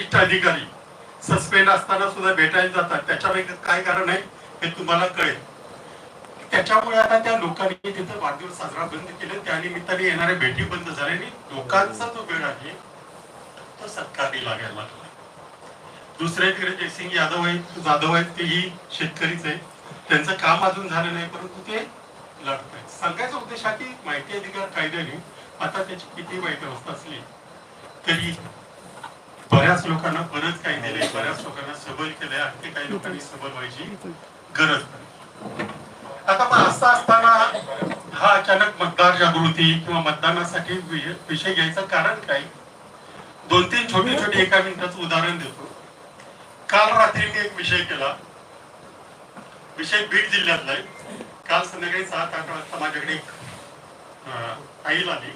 वरिष्ठ अधिकारी सस्पेंड असताना सुद्धा भेटायला जातात. त्याच्यापैकी काय कारण आहे हे तुम्हाला कळेल. त्याच्यामुळे आता त्या लोकांनी तिथं वाढदिवस साजरा बंद केले. त्या निमित्ताने येणाऱ्या भेटी बंद झाल्या आणि लोकांचा जो वेळ आहे तो सरकारी लागायला लागला दुसरे तिकडे जयसिंग यादव आहेत जाधव आहेत तेही शेतकरीच आहे त्यांचं काम अजून झालं नाही परंतु ते लढत आहेत. सांगायचा उद्देश हा की माहिती अधिकार कायद्याने आता त्याची किती वाईट अवस्था असली तरी बऱ्याच लोकांना बरंच काही दिले बऱ्याच लोकांना सबल केलंय आणखी काही लोकांनी सबल व्हायची गरज नाही. आता मग असं असताना हा अचानक मतदार जागृती किंवा मतदानासाठी विषय घ्यायचं कारण काय? दोन तीन छोटी छोटी एका मिनिटाचं उदाहरण देतो. काल रात्री मी एक विषय केला. विषय बीड जिल्ह्यातला आहे. काल संध्याकाळी सात आठ वाजता माझ्याकडे एक अं, आली.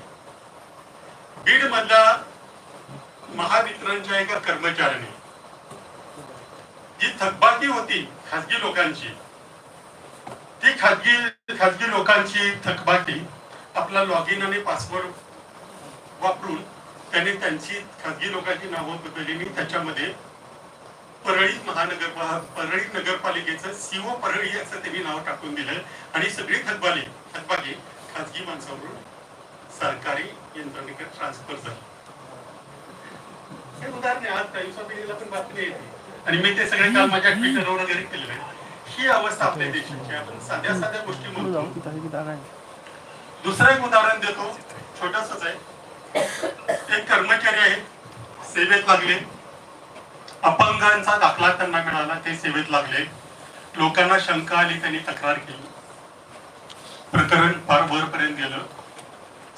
बीड मधल्या महावितरणच्या एका कर्मचाऱ्याने जी थकबाकी होती खाजगी लोकांची ती खाजगी खाजगी लोकांची थकबाकी आपला लॉग इन आणि पासवर्ड वापरून त्याने त्यांची खाजगी लोकांची नावं बदलली त्याच्यामध्ये परळी महानगर परळी नगरपालिकेचं सीओ परळी असं त्यांनी नाव टाकून दिलं आणि सगळी थकबाली थकबाकी खाजगी माणसावरून सरकारी यंत्रणेकडे ट्रान्सफर झाली. हे उदाहरण आज पण बातमी येते. आणि मी ते सगळे काम माझ्या ट्विटरवर वगैरे केलेलं आहे ही अवस्था आपल्या देशाची आपण साध्या साध्या गोष्टी म्हणतो. दुसरं एक उदाहरण देतो. छोटसच आहे. एक कर्मचारी आहेत सेवेत लागले. अपंगांचा दाखला त्यांना मिळाला. ते सेवेत लागले. लोकांना शंका आली. त्यांनी तक्रार केली. प्रकरण फार वरपर्यंत गेलं.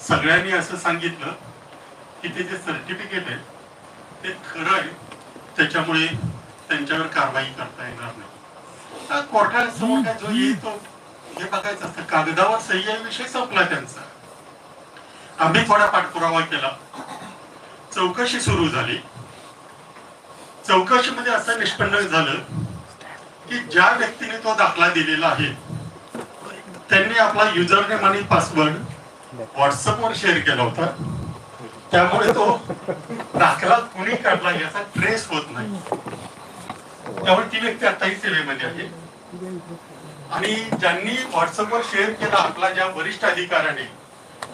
सगळ्यांनी असं सांगितलं की ते जे सर्टिफिकेट आहे ते खरं आहे त्याच्यामुळे त्यांच्यावर कारवाई करता येणार नाही. कोर्टासमोर काय जो येईल तो हे बघायचं असतं. कागदावर सही आहे विषय संपला त्यांचा. आम्ही थोडा पाठपुरावा केला. चौकशी सुरू झाली. चौकशीमध्ये असं निष्पन्न झालं की ज्या व्यक्तीने तो दाखला दिलेला आहे त्यांनी आपला युजर नेम आणि पासवर्ड व्हॉट्सअपवर शेअर केला होता. त्यामुळे तो दाखला कुणी काढला याचा ट्रेस होत नाही. त्यामुळे ती व्यक्ती आताही सेवेमध्ये आहे. आणि ज्यांनी व्हॉट्सअपवर शेअर केला आपला ज्या वरिष्ठ अधिकाऱ्याने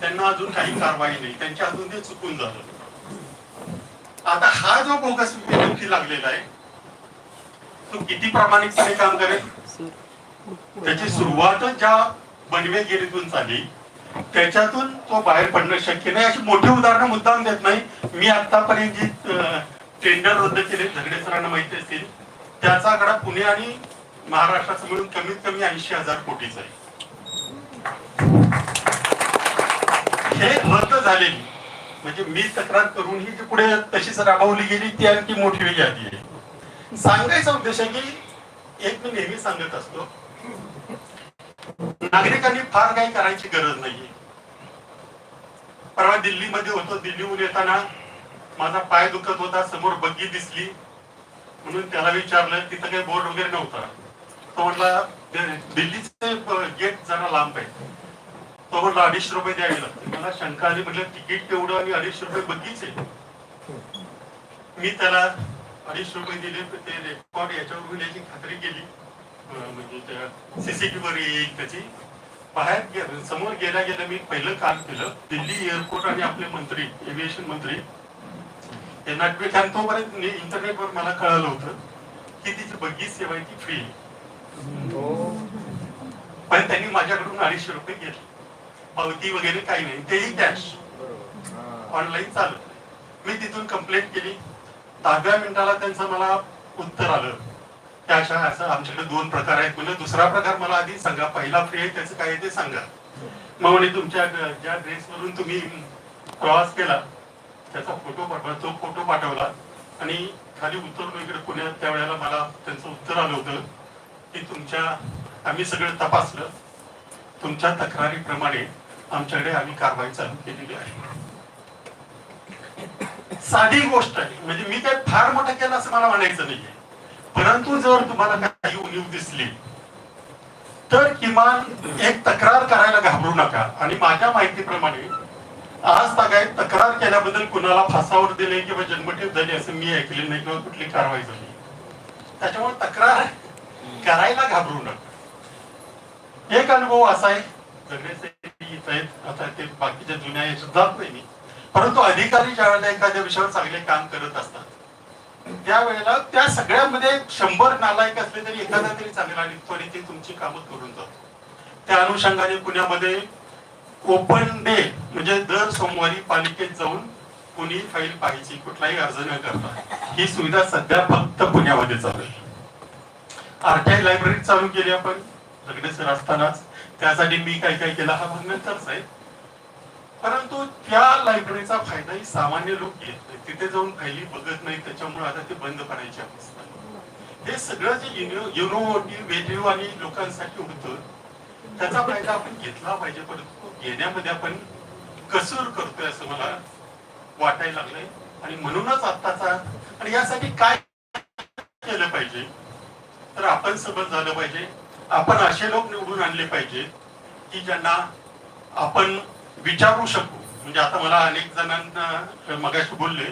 त्यांना अजून काही कारवाई नाही. त्यांच्या अजून ते चुकून झालं. आता हा जो बोगस व्यक्ती लागलेला आहे तो किती प्रामाणिकपणे काम करेल? त्याची सुरुवातच ज्या बनवेगिरीतून झाली त्याच्यातून तो बाहेर पडणं शक्य नाही. अशी मोठी उदाहरणं मुद्दाम देत नाही. मी आतापर्यंत जी टेंडर रद्द केले झगडे सरांना माहिती असतील त्याचा आकडा पुणे आणि महाराष्ट्राचं मिळून कमीत कमी ऐंशी हजार कोटीचा आहे. हे रद्द झालेली म्हणजे मी तक्रार करून ही जी पुढे तशीच राबवली गेली ती आणखी मोठी यादी आहे. सांगायचा उद्देश आहे की एक मी नेहमी सांगत असतो नागरिकांनी फार काही करायची गरज नाहीये. परवा दिल्लीमध्ये होतो. दिल्लीहून येताना माझा पाय दुखत होता. समोर बग्गी दिसली. म्हणून त्याला विचारलं तिथं काही बोर्ड वगैरे नव्हता. तो म्हटला दिल्लीचे गेट जरा लांब आहे. तो म्हटला अडीचशे रुपये द्यावे लागते मला शंका आली. म्हटलं तिकीट तेवढं आणि अडीचशे रुपये बग्गीच आहे. मी त्याला अडीचशे रुपये दिले. तर ते रेकॉर्ड याच्यावर याची खात्री केली. म्हणजे त्या सीसीटीव्ही वर येईल त्याची बाहेर गे- समोर गेल्या गेल्या मी पहिलं काम केलं. दिल्ली एअरपोर्ट आणि आपले मंत्री एव्हिएशन मंत्री यांना ट्विट आणि तोपर्यंत मी इंटरनेटवर मला कळालं होतं की तिची बग्गी सेवा आहे. ती फ्री पण त्यांनी माझ्याकडून अडीचशे रुपये घेतले. पावती वगैरे काही नाही. तेही कॅश ऑनलाईन चालू मी तिथून कंप्लेंट केली. दहाव्या मिनिटाला त्यांचं मला उत्तर आलं. त्या अशा असं आमच्याकडे दोन प्रकार आहेत. म्हणजे दुसरा प्रकार मला आधी सांगा. पहिला फ्री आहे त्याचं काय ते सांगा. मग म्हणे तुमच्या ज्या ज्या ड्रेसवरून तुम्ही प्रवास केला त्याचा फोटो पाठवा. तो फोटो पाठवला. आणि खाली उतरलो इकडे पुण्यात त्यावेळेला मला त्यांचं उत्तर आलं होतं की तुमच्या आम्ही सगळं तपासलं. तुमच्या तक्रारीप्रमाणे आमच्याकडे आम्ही कारवाई चालू केलेली आहे. साधी गोष्ट आहे. म्हणजे मी काय फार मोठं केलं असं मला म्हणायचं नाहीये. परंतु जर तुम्हाला काही उणीव दिसली तर किमान एक तक्रार करायला घाबरू नका. आणि माझ्या माहितीप्रमाणे आज तागायत तक्रार केल्याबद्दल कुणाला फासावर दिले किंवा जन्मठेप झाली असं मी ऐकले नाही किंवा कुठली कारवाई झाली त्याच्यामुळे तक्रार करायला घाबरू नका. एक अनुभव असा आहे आता ते बाकीच्या जुन्या याच्यात जात नाही मी. परंतु अधिकारी ज्या वेळेला एखाद्या विषयावर चांगले काम करत असतात त्यावेळेला त्या सगळ्यामध्ये शंभर नालायक असले तरी एखादा तरी चांगला निघतो आणि ते तुमची कामं करून जातो. त्या अनुषंगाने पुण्यामध्ये ओपन डे म्हणजे दर सोमवारी पालिकेत जाऊन कुणी फाईल पाहायची कुठलाही अर्ज न करता ही सुविधा सध्या फक्त पुण्यामध्ये चालू आहे. आरटीआय लायब्ररी चालू केली आपण सगळे सर असतानाच. त्यासाठी मी काय काय केलं हा भाग नंतरच आहे. परंतु त्या लायब्ररीचा फायदाही सामान्य लोक घेत नाही तिथे जाऊन फायली बघत नाही त्याच्यामुळे आता ते बंद करायची अवस्था हे सगळं जे इनोव्हेटिव्ह आणि लोकांसाठी होतं त्याचा फायदा आपण घेतला पाहिजे. परंतु घेण्यामध्ये आपण कसूर करतोय असं मला वाटायला लागलंय. आणि म्हणूनच आत्ताचा आणि यासाठी काय केलं पाहिजे? तर आपण सबल झालं पाहिजे. आपण असे लोक निवडून आणले पाहिजे की ज्यांना आपण विचारू शकू. म्हणजे आता मला अनेक जणांना मगाशी बोलले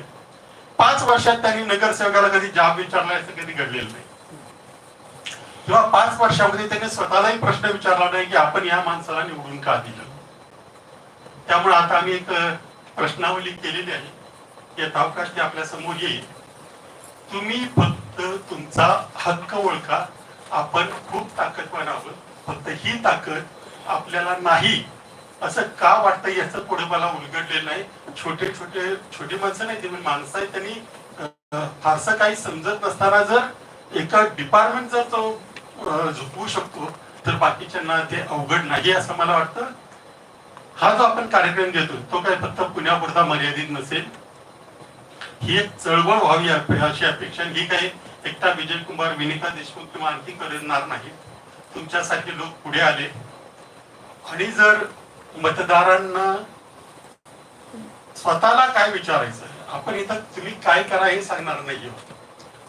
पाच वर्षात त्यांनी नगरसेवकाला कधी जाब विचारला असं कधी घडलेलं नाही. किंवा पाच वर्षामध्ये त्यांनी स्वतःलाही प्रश्न विचारला नाही की आपण या माणसाला निवडून का दिलं? त्यामुळे आता आम्ही एक प्रश्नावली केलेली आहे. या अवकाश ती आपल्यासमोर येईल. तुम्ही फक्त तुमचा हक्क ओळखा. आपण खूप ताकदवान आहोत. फक्त ही ताकद आपल्याला नाही. असं का वाटतं याचं पुढे मला उलगडलेलं नाही. छोटे छोटे छोटी माणसं नाही ती माणसं आहेत त्यांनी फारसं काही समजत नसताना जर एका डिपार्टमेंट जर तो झुकवू शकतो तर बाकीच्यांना ते अवघड नाही असं मला वाटतं. हा जो आपण कार्यक्रम घेतो तो काय फक्त पुण्यापुरता मर्यादित नसेल. ही एक चळवळ व्हावी अशी अपेक्षा ही काही एकटा विजय कुमार विनिता देशमुख किंवा आणखी करणार नाही. तुमच्यासाठी लोक पुढे आले. आणि जर मतदारांना स्वतःला काय विचारायचं? आपण इथं तुम्ही काय करा हे सांगणार नाही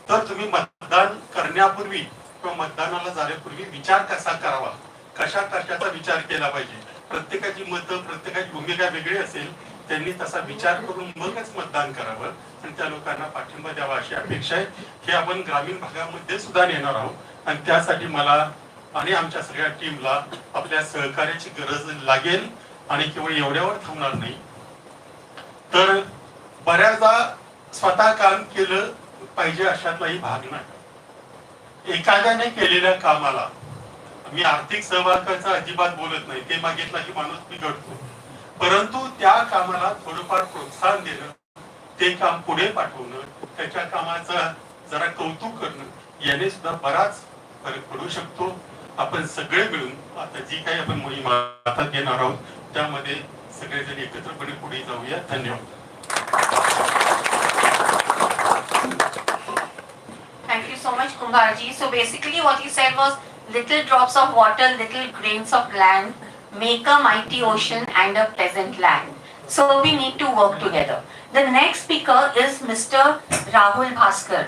तर तुम्ही मतदान करण्यापूर्वी किंवा मतदानाला जाण्यापूर्वी विचार कसा करावा? कशा कशाचा विचार केला पाहिजे? प्रत्येकाची मतं प्रत्येकाची भूमिका वेगळी असेल त्यांनी तसा विचार करून मगच मतदान करावं आणि त्या लोकांना पाठिंबा द्यावा अशी अपेक्षा आहे. हे आपण ग्रामीण भागामध्ये सुद्धा नेणार आहोत आणि त्यासाठी मला आणि आमच्या सगळ्या टीमला आपल्या सहकार्याची गरज लागेल आणि केवळ एवढ्यावर थांबणार नाही. तर बऱ्याचदा स्वतः काम केलं पाहिजे अशातलाही भाग नाही. एखाद्याने केलेल्या कामाला मी आर्थिक सहभागाचा अजिबात बोलत नाही. ते मागितला की माणूस बिघडतो. परंतु त्या कामाला थोडंफार प्रोत्साहन देणं ते काम पुढे पाठवणं त्याच्या कामाचं जरा कौतुक करणं याने सुद्धा बराच फरक पडू शकतो. आपण सगळे मिळून आता जी काही आपण मोहीम हातात घेणार आहोत त्यामध्ये सगळेजण एकत्रपणे पुढे जाऊया धन्यवाद Thank you so much, Kumbharji. So basically what he said was little drops of water, little grains of land make a mighty ocean and a pleasant land. So we need to work together. The next speaker is Mr. Rahul Bhaskar.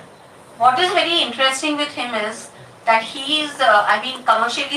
What is very interesting with him is that he is, uh, I mean, commercially